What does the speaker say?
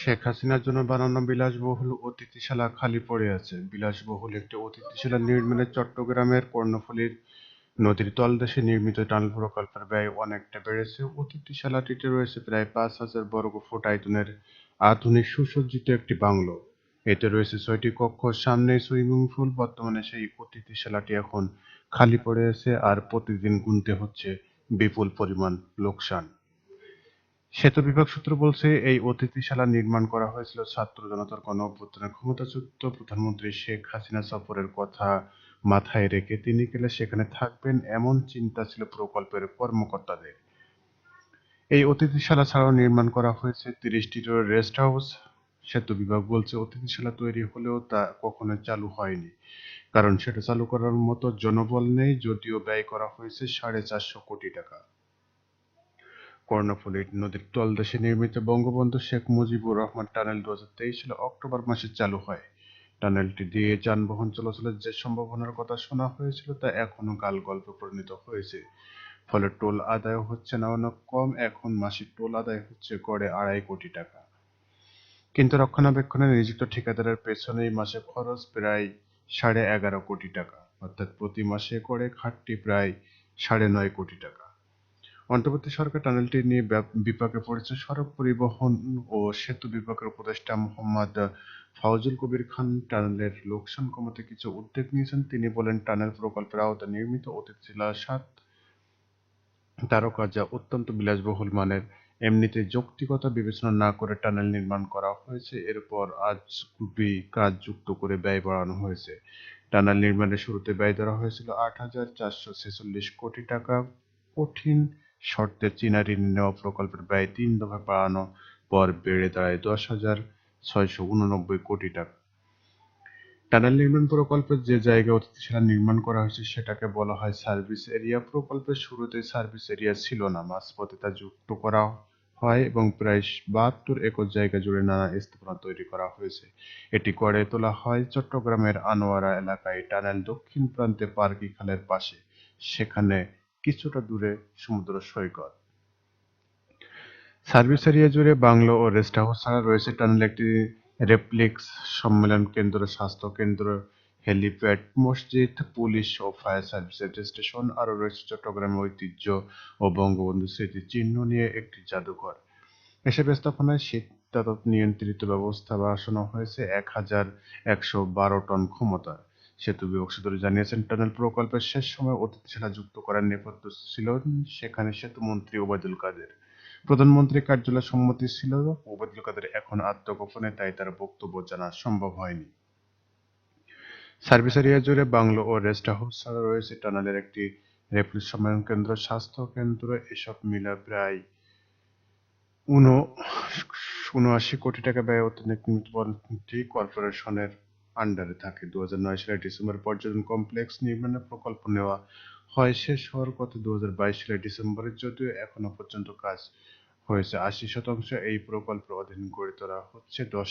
শেখ হাসিনার জন্য বানানো বিলাসবহুল অতিথিশালা খালি পড়ে আছে। বিলাসবহুল একটি অতিথিশালা নির্মাণে চট্টগ্রামের কর্ণফুলীর নদীর তলদেশে নির্মিত টানেল প্রকল্পের ব্যয় অনেকটা বেড়েছে। অতিথিশালাটিতে রয়েছে প্রায় পাঁচ হাজার বর্গ ফুট আয়তনের আধুনিক সুসজ্জিত একটি বাংলো। এতে রয়েছে ছয়টি কক্ষ, সামনে সুইমিং পুল, বর্তমানে সেই অতিথিশালাটি এখন খালি পড়ে আছে আর প্রতিদিন গুনতে হচ্ছে বিপুল পরিমাণ লোকসান। সেতু বিভাগ সূত্র বলছে, এই অতিথিশালা নির্মাণ করা হয়েছিল ছাত্র জনতার গণ অভ্যুত্থানের ক্ষমতাচ্যুত প্রধানমন্ত্রী শেখ হাসিনা সফরের কথা মাথায় রেখে তিনি গেলে সেখানে থাকবেন এমন চিন্তা ছিল প্রকল্পের কর্মকর্তাদের। এই অতিথিশালা ছাড়াও নির্মাণ করা হয়েছে তিরিশটি রেস্ট হাউস। সেতু বিভাগ বলছে, অতিথিশালা তৈরি হলেও তা কখনো চালু হয়নি, কারণ সেটা চালু করার মতো জনবল নেই, যদিও ব্যয় করা হয়েছে সাড়ে চারশো কোটি টাকা। কর্ণফুলী নদীর তলদেশে নির্মিত বঙ্গবন্ধু শেখ মুজিবুর রহমান টানেল দু হাজার তেইশ সালে অক্টোবর মাসে চালু হয়। টানেলটি দিয়ে যানবাহন চলাচলের যে সম্ভাবনার কথা শোনা হয়েছিল, তা এখনও কাল গল্পে পরিণত হয়েছে। ফলে টোল আদায় হচ্ছে না অনেক কম, এখন মাসিক টোল আদায় হচ্ছে গড়ে আড়াই কোটি টাকা। কিন্তু রক্ষণাবেক্ষণে নিযুক্ত ঠিকাদারের পেছনেই মাসে খরচ প্রায় সাড়ে এগারো কোটি টাকা, অর্থাৎ প্রতি মাসে করে খাটটি প্রায় সাড়ে নয় কোটি টাকা। অন্তর্বর্তী সরকার টানেলটি নিয়ে বিপাকে পড়েছে সড়ক পরিবহন ও সেতু বিভাগের উপদেষ্টা মোহাম্মদ ফাউজুল কবির খান টানেলের লোকসান কমাতে কিছু উদ্যোগ নিয়েছেন। তিনি বলেন, টানেল প্রকল্পের আওতায় নির্মিত অতিথিশালা সাত তারকা যা অত্যন্ত বিলাসবহুল মানের। এমনিতে যৌক্তিকতা বিবেচনা না করে টানেল নির্মাণ করা হয়েছে। এরপর আজ খুবই কাজ যুক্ত করে ব্যয় বাড়ানো হয়েছে। টানেল নির্মাণের শুরুতে ব্যয় ধরা হয়েছিল আট হাজার চারশো ছেচল্লিশ কোটি টাকা। কঠিন শর্তে চীনা ঋণ নেওয়া প্রকল্পের ব্যয় তিন দফা বাড়ানো পর বেড়ে দাঁড়ায় দশ হাজার ছয়শো উননব্বই কোটি টাকা। টানেল নির্মাণ প্রকল্পের যে জায়গায় অতিথিশালা নির্মাণ করা হয়েছে সেটাকে বলা হয় সার্ভিস এরিয়া। প্রকল্পের শুরুতে সার্ভিস এরিয়া ছিল না, মাঝপথে তা যুক্ত করা হয় এবং প্রায় বাহাত্তর একর জায়গা জুড়ে নানা স্থাপনা তৈরি করা হয়েছে। এটি গড়ে তোলা হয় চট্টগ্রামের আনোয়ারা এলাকায়, টানেল দক্ষিণ প্রান্তে পার্কি খালের পাশে। সেখানে কিছুটা দূরে সমুদ্র সৈকত। সার্ভিস এরিয়া জুড়ে বাংলো ও রেস্ট হাউস ছাড়া রয়েছে টানেল একটি রেপ্লিক্স সম্মেলন কেন্দ্র, স্বাস্থ্য কেন্দ্র, হেলিপ্যাড, মসজিদ, পুলিশ ও ফায়ার সার্ভিসের স্টেশন, আরও রয়েছে চট্টগ্রামের ঐতিহ্য ও বঙ্গবন্ধু স্মৃতির চিহ্ন নিয়ে একটি জাদুঘর। এসব স্থাপনায় শীতাতপ নিয়ন্ত্রিত ব্যবস্থা বসানো হয়েছে। এক হাজার একশো বারো টন ক্ষমতার। সেতু বিভাগ জানিয়েছেন, টানেল প্রকল্পের শেষ সময় অতিথিশালা যুক্ত করার নেপথ্য ছিল সেখানে সেতু মন্ত্রী ওবায়দুল কাদের। প্রধানমন্ত্রী কার্যালয় সম্মতি ছিল, ওবায়দুল কাদের এখন আত্মগোপনে, তাই তার বক্তব্য জানা সম্ভব হয়নি। সার্ভিস এরিয়া জুড়ে বাংলো ও রেস্ট হাউস ছাড়া রয়েছে টানেলের একটি রেপ্লিক সম্মেলন কেন্দ্র, স্বাস্থ্য কেন্দ্র, এসব মিলে প্রায় উনো- উনআশি কোটি টাকা ব্যয় অর্থনীতি কর্পোরেশনের আন্ডারে থাকে। দু সালের ডিসেম্বর পর্যটন কমপ্লেক্স নির্মাণের প্রকল্প নেওয়া হয়, শেষ হওয়ার কথা দু সালে ডিসেম্বরের যদিও এখনও পর্যন্ত কাজ হয়েছে। আশি শতাংশ এই প্রকল্পের অধীন গড়ে তোলা হচ্ছে। দশ